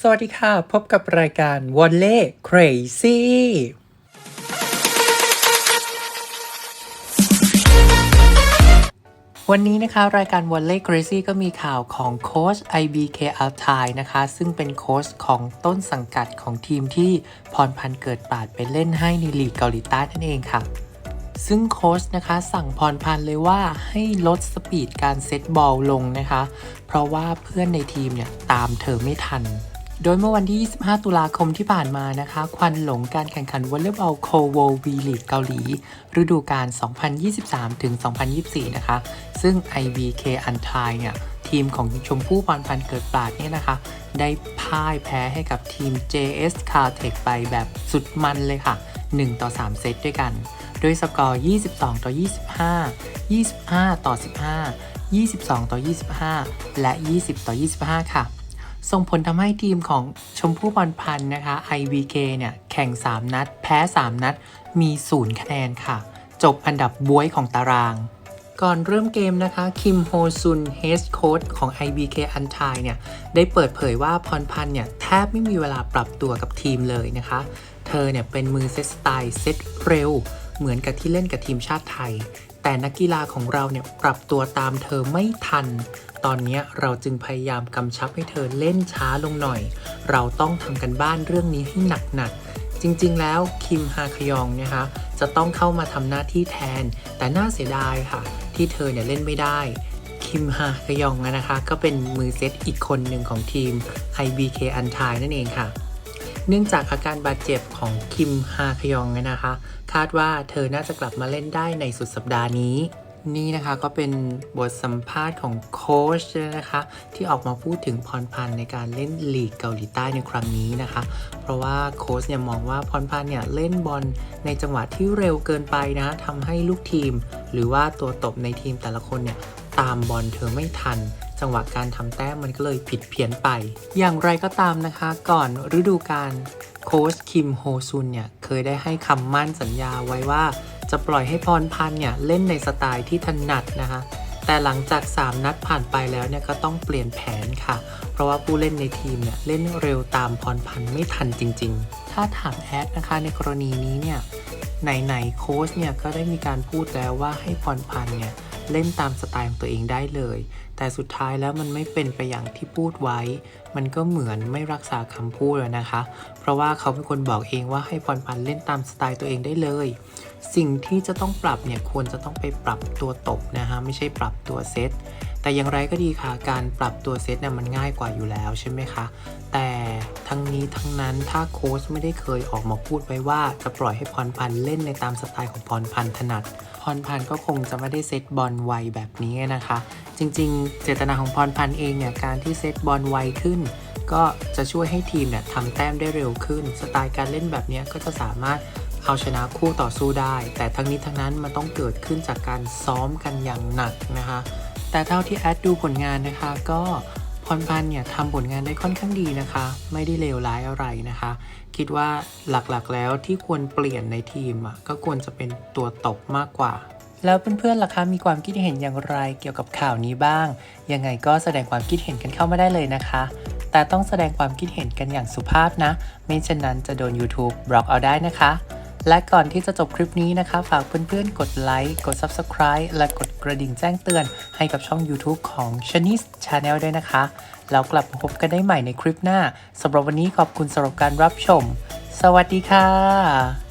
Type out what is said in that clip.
สวัสดีค่ะ พบกับรายการวอลเล่ Crazy วันนี้นะคะ รายการ w o l l e y Crazy ก็มีข่าวของโค้ช IBK a l t a i นะคะ ซึ่งเป็นโค้ชของต้นสังกัดของทีมที่พรพันธ์เกิดปาดไปเล่นให้ในลีกเกาหลีใต้นั่นเองค่ะ ซึ่งโค้ชนะคะ สั่งพรพันธ์เลยว่าให้ลดสปีดการเซตบอลลงนะคะ เพราะว่าเพื่อนในทีมเนี่ยตามเธอไม่ทัน โดยเมื่อวันที่ 25 ตุลาคมที่ผ่านมานะคะ ควันหลงการแข่งขันวอลเลย์บอลโคโววีลีกเกาหลี ฤดูกาล 2023ถึง2024 นะคะ ซึ่ง IBK อันทายเนี่ย ทีมของชมพู่พรพันธ์เกิดปราดเนี่ยนะคะ ได้พ่ายแพ้ให้กับทีม JS c a r t e c h ไปแบบสุดมันเลยค่ะ 1 ต่อ 3 เซตด้วยกัน โดยสกอร์ 22 ต่อ 25 25 ต่อ 15 22 ต่อ 25 และ 20 ต่อ 25 ค่ะ ส่งผลทำให้ทีมของชมพู่พรพันธ์นะคะ IVK เนี่ย แข่ง 3 นัด แพ้ 3 นัด มี 0 คะแนนค่ะ จบอันดับบวยของตาราง ก่อนเริ่มเกมนะคะ คิมโฮซุนเฮดโค้ชของ IBK อันทายเนี่ย ได้เปิดเผยว่าพรพันธ์เนี่ย แทบไม่มีเวลาปรับตัวกับทีมเลยนะคะ เธอเนี่ยเป็นมือเซตสไตล์เซตเร็ว เหมือนกับที่เล่นกับทีมชาติไทย แต่นักกีฬาของเราเนี่ยปรับตัวตามเธอไม่ทัน ตอนนี้เราจึงพยายามกำชับให้เธอเล่นช้าลงหน่อย เราต้องทำกันบ้านเรื่องนี้ให้หนักๆ จริงๆ แล้วคิมฮาคยองนะคะจะต้องเข้ามาทำหน้าที่แทน แต่น่าเสียดายค่ะ ที่เธอเนี่ยเล่นไม่ได้คิมฮาคยองนะคะ ก็เป็นมือเซตอีกคนหนึ่งของทีม IBK อันทายนั่นเองค่ะ เนื่องจากอาการบาดเจ็บของคิมฮาคยองนะคะ คาดว่าเธอน่าจะกลับมาเล่นได้ในสุดสัปดาห์นี้ นี่นะคะก็เป็นบทสัมภาษณ์ของโค้ชนะคะ ที่ออกมาพูดถึงพรพันธ์ในการเล่นลีกเกาหลีใต้ในครั้งนี้นะคะ เพราะว่าโค้ชเนี่ยมองว่าพรพันธ์เนี่ยเล่นบอลในจังหวะที่เร็วเกินไปนะทำให้ลูกทีม หรือว่าตัวตบในทีมแต่ละคนเนี่ยตามบอลเธอไม่ทัน จังหวะการทำแต้มมันก็เลยผิดเพี้ยนไป อย่างไรก็ตามนะคะก่อนฤดูกาลโค้ชคิมโฮซุนเนี่ยเคยได้ให้คำมั่นสัญญาไว้ว่า จะปล่อยให้พรพันธ์เนี่ยเล่นในสไตล์ที่ถนัดนะคะแต่หลังจาก 3 นัดผ่านไปแล้วเนี่ยก็ต้องเปลี่ยนแผนค่ะ เพราะว่าผู้เล่นในทีมเนี่ยเล่นเร็วตามพรพันธ์ไม่ทันจริง ๆ ถ้าถามแอดนะคะในกรณีนี้เนี่ยไหนๆโค้ชเนี่ยก็ได้มีการพูดแล้วว่าให้พรพันธ์เนี่ย เล่นตามสไตล์ของตัวเองได้เลย แต่สุดท้ายแล้วมันไม่เป็นไปอย่างที่พูดไว้ มันก็เหมือนไม่รักษาคำพูดแล้วนะคะ เพราะว่าเขาเป็นคนบอกเองว่าให้พรพันธ์เล่นตามสไตล์ตัวเองได้เลย สิ่งที่จะต้องปรับเนี่ยควรจะต้องไปปรับตัวตบนะคะไม่ใช่ปรับตัวเซต แต่อย่างไรก็ดีค่ะ การปรับตัวเซตเนี่ยมันง่ายกว่าอยู่แล้วใช่ไหมคะ แต่ทั้งนี้ทั้งนั้นถ้าโค้ชไม่ได้เคยออกมาพูดไว้ว่าจะปล่อยให้พรพันธ์เล่นในตามสไตล์ของพรพันธ์ถนัดพรพันธ์ก็คงจะไม่ได้เซตบอลไวแบบนี้นะคะ จริงๆ เจตนาของพรพันธ์เองเนี่ยการที่เซตบอลไวขึ้น ก็จะช่วยให้ทีมเนี่ยทำแต้มได้เร็วขึ้น สไตล์การเล่นแบบนี้ก็จะสามารถเอาชนะคู่ต่อสู้ได้ แต่ทั้งนี้ทั้งนั้นมันต้องเกิดขึ้นจากการซ้อมกันอย่างหนักนะคะ แต่เท่าที่แอดดูผลงานนะคะก็พรพันธ์เนี่ยทำผลงานได้ค่อนข้างดีนะคะ ไม่ได้เลวร้ายอะไรนะคะ คิดว่าหลักๆแล้วที่ควรเปลี่ยนในทีมอะก็ควรจะเป็นตัวตบมากกว่า แล้วเพื่อนๆล่ะคะมีความคิดเห็นอย่างไรเกี่ยวกับข่าวนี้บ้าง ยังไงก็แสดงความคิดเห็นกันเข้ามาได้เลยนะคะ แต่ต้องแสดงความคิดเห็นกันอย่างสุภาพนะ ไม่เช่นนั้นจะโดน YouTube บล็อกเอาได้นะคะ และก่อนที่จะจบคลิปนี้นะคะ ฝากเพื่อนๆ กดไลค์ กด Subscribe และกดกระดิ่งแจ้งเตือนให้กับช่อง YouTube ของ c h a n e s Channel ด้วยนะคะ แล้วกลับมาพบกันได้ใหม่ในคลิปหน้าสำหรับวันนี้ขอบคุณสำหรับการรับชม สวัสดีค่ะ